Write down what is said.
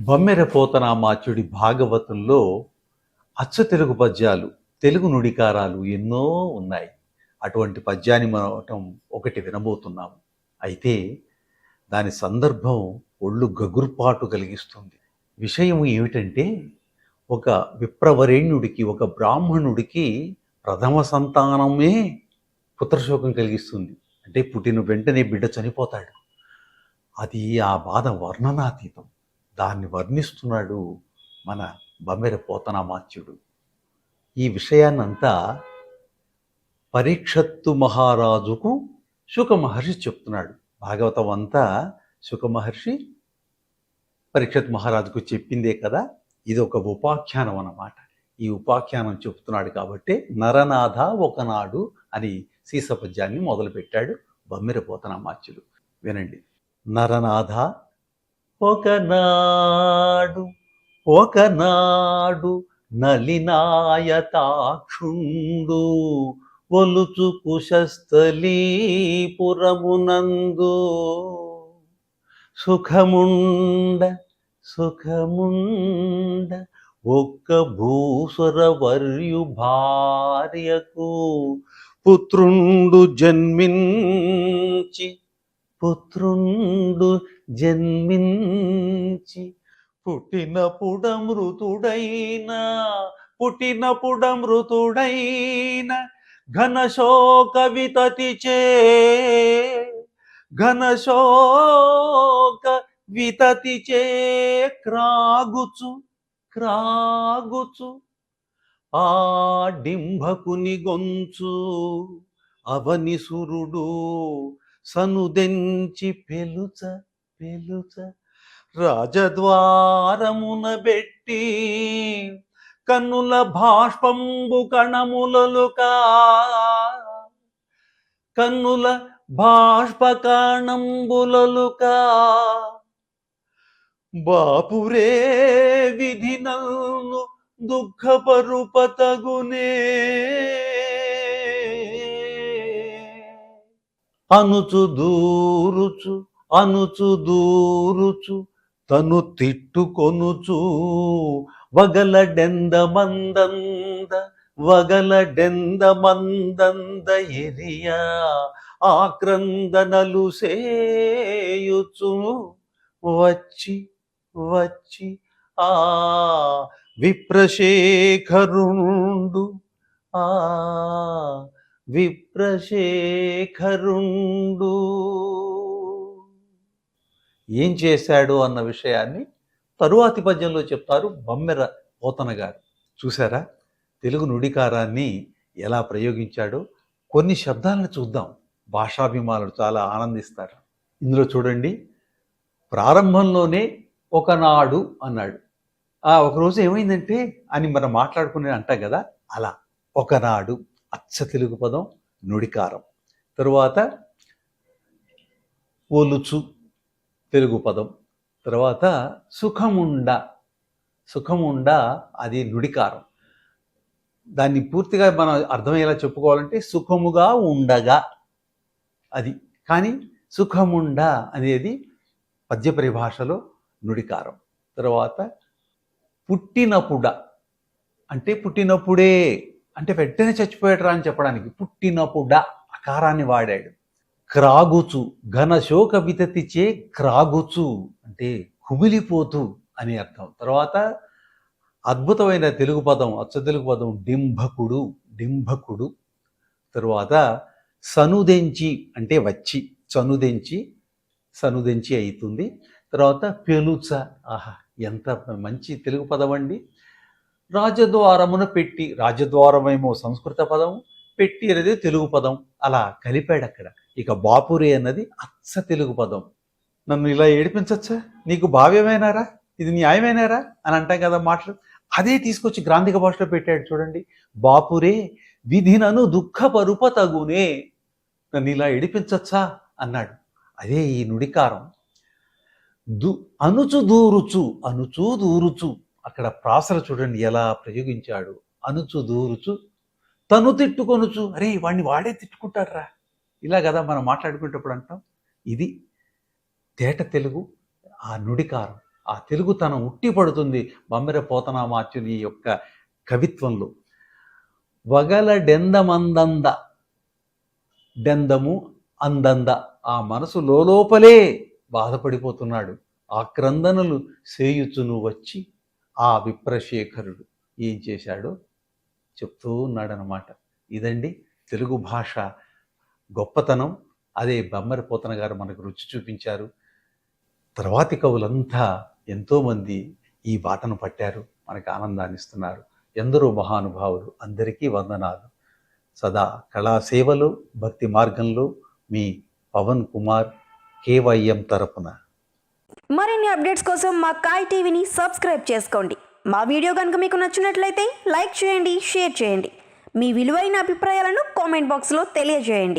బమ్మెర పోతనామాచుడి భాగవతంలో అచ్చ తెలుగు పద్యాలు తెలుగు నుడికారాలు ఎన్నో ఉన్నాయి. అటువంటి పద్యాన్ని మనం ఒకటి వినబోతున్నాము. అయితే దాని సందర్భం ఒళ్ళు గగుర్పాటు కలిగిస్తుంది. విషయం ఏమిటంటే ఒక విప్రవరేణ్యుడికి ఒక బ్రాహ్మణుడికి ప్రథమ సంతానమే పుత్రశోకం కలిగిస్తుంది. అంటే పుట్టిన వెంటనే బిడ్డ చనిపోతాడు. అది ఆ బాధ వర్ణనాతీతం. దాన్ని వర్ణిస్తున్నాడు మన బమ్మెర పోతనామాత్యుడు ఈ విషయాన్నంతా పరీక్షత్తు మహారాజుకు శుకమహర్షి చెప్తున్నాడు. భాగవతం అంతా శుకమహర్షి పరీక్షత్ మహారాజుకు చెప్పిందే కదా? ఇది ఒక ఉపాఖ్యానం అన్నమాట. ఈ ఉపాఖ్యానం చెప్తున్నాడు కాబట్టి నరనాథ ఒకనాడు అని సీసపద్యాన్ని మొదలుపెట్టాడు బమ్మెర పోతనామాచ్యుడు. వినండి. నరనాథ ఒకనాడు ఒకనాడు నలినాయతాక్షుండు ఒలుచు కుశస్థలీపురమునందు. సుఖముండ సుఖముండ ఒక్క భూసురవర్యు భార్యకు పుత్రుండు జన్మించి పుత్రుండు జన్మించి పుట్టినపుడ మృతుడైన పుట్టినపుడ మృతుడైన ఘనశోక వితతిచే ఘనశోక వితతిచే క్రాగుచు క్రాగుచు ఆ డింభకుని గొంచు అవనిసురుడు సనుదెంచి పెలుచ పెలుచ రాజద్వారమున పెట్టి కన్నుల బాష్పంబు కణములలుకా కన్నుల బాష్ప కణంబులలుకా బాపురే విధి నన్ను దుఃఖపరుపతగునే అనుచు దూరుచు అనుచు దూరుచు తను తిట్టుకొనుచు. వగలడెంద మందంద వగలడెంద మందంద ఎరియా ఆక్రందనలు సేయుచు. వచ్చి వచ్చి ఆ విప్రశేఖరుండు ఆ విప్రశేఖరుండు. ఏం చేశాడు అన్న విషయాన్ని తరువాతి పద్యంలో చెప్తారు బమ్మెర పోతన గారు. చూసారా తెలుగు నుడికారాన్ని ఎలా ప్రయోగించాడో కొన్ని శబ్దాలను చూద్దాం. భాషాభిమానులు చాలా ఆనందిస్తారు. ఇందులో చూడండి. ప్రారంభంలోనే ఒకనాడు అన్నాడు. ఆ ఒకరోజు ఏమైందంటే అని మనం మాట్లాడుకునే అంటాం కదా అలా. ఒకనాడు. అచ్చ తెలుగు పదం నుడికారం. తరువాత ఒలుచు తెలుగు పదం. తర్వాత సుఖముండ. సుఖముండ అది నుడికారం. దాన్ని పూర్తిగా మనం అర్థమయ్యేలా చెప్పుకోవాలంటే సుఖముగా ఉండగా అది. కానీ సుఖముండ అనేది పద్య పరిభాషలో నుడికారం. తర్వాత పుట్టినప్పుడ అంటే పుట్టినప్పుడే. అంటే వెంటనే చచ్చిపోయాడరా అని చెప్పడానికి పుట్టినప్పుడ అకారాన్ని వాడాడు. క్రాగుచు ఘన శోక వితతిచే క్రాగుచు అంటే కుమిలిపోతూ అని అర్థం. తర్వాత అద్భుతమైన తెలుగు పదం అచ్చ తెలుగు పదం డింభకుడు డింభకుడు. తరువాత సనుదెంచి అంటే వచ్చి చనుదెంచి సనుదెంచి అవుతుంది. తర్వాత పెలుచ ఆహా ఎంత మంచి తెలుగు పదం అండి. రాజద్వారమున పెట్టి రాజద్వారమేమో సంస్కృత పదం పెట్టి అనేది తెలుగు పదం. అలా కలిపాడు అక్కడ. ఇక బాపురే అన్నది అచ్చ తెలుగు పదం. నన్ను ఇలా ఏడిపించచ్చా? నీకు భావ్యమైనారా? ఇది న్యాయమైనారా? అని అంటాం కదా మాటలు. అదే తీసుకొచ్చి గ్రాంధిక భాషలో పెట్టాడు చూడండి. బాపురే విధినను దుఃఖ పరుప తగునే. నన్ను ఇలా ఏడిపించచ్చా? అన్నాడు. అదే ఈ నుడికారం. దు అనుచు దూరుచు అనుచు దూరుచు. అక్కడ ప్రాసర చూడండి ఎలా ప్రయోగించాడు. అనుచు దూరుచు తను తిట్టుకొనుచు అరే వాడిని వాడే తిట్టుకుంటారా ఇలా కదా మనం మాట్లాడుకునేటప్పుడు అంటాం. ఇది తేట తెలుగు ఆ నుడికారం ఆ తెలుగుతనం ఉట్టిపడుతుంది బమ్మెర పోతనామాచుని యొక్క కవిత్వంలో. వగల డెందమందంద డెందము అందంద ఆ మనసు లోపలే బాధపడిపోతున్నాడు. ఆ క్రందనలు సేయుచును వచ్చి ఆ విప్రశేఖరుడు ఏం చేశాడో? చెప్తూ ఉన్నాడనమాట ఇదండి తెలుగు భాష గొప్పతనం. అదే బమ్మరి పోతన గారు మనకు రుచి చూపించారు. తర్వాతి కవులంతా ఎంతోమంది ఈ బాటను పట్టారు. మనకు ఆనందాన్ని ఇస్తున్నారు. ఎందరో మహానుభావులు అందరికీ వందనాలు. సదా కళా సేవలు భక్తి మార్గంలో మీ పవన్ కుమార్ కేవైఎం తరపున మరిన్ని అప్డేట్స్ కోసం మా కాయ్ టీవీని సబ్స్క్రైబ్ చేసుకోండి. మా వీడియో కనుక మీకు నచ్చినట్లయితే లైక్ చేయండి షేర్ చేయండి. మీ విలువైన అభిప్రాయాలను కామెంట్ బాక్స్లో తెలియజేయండి.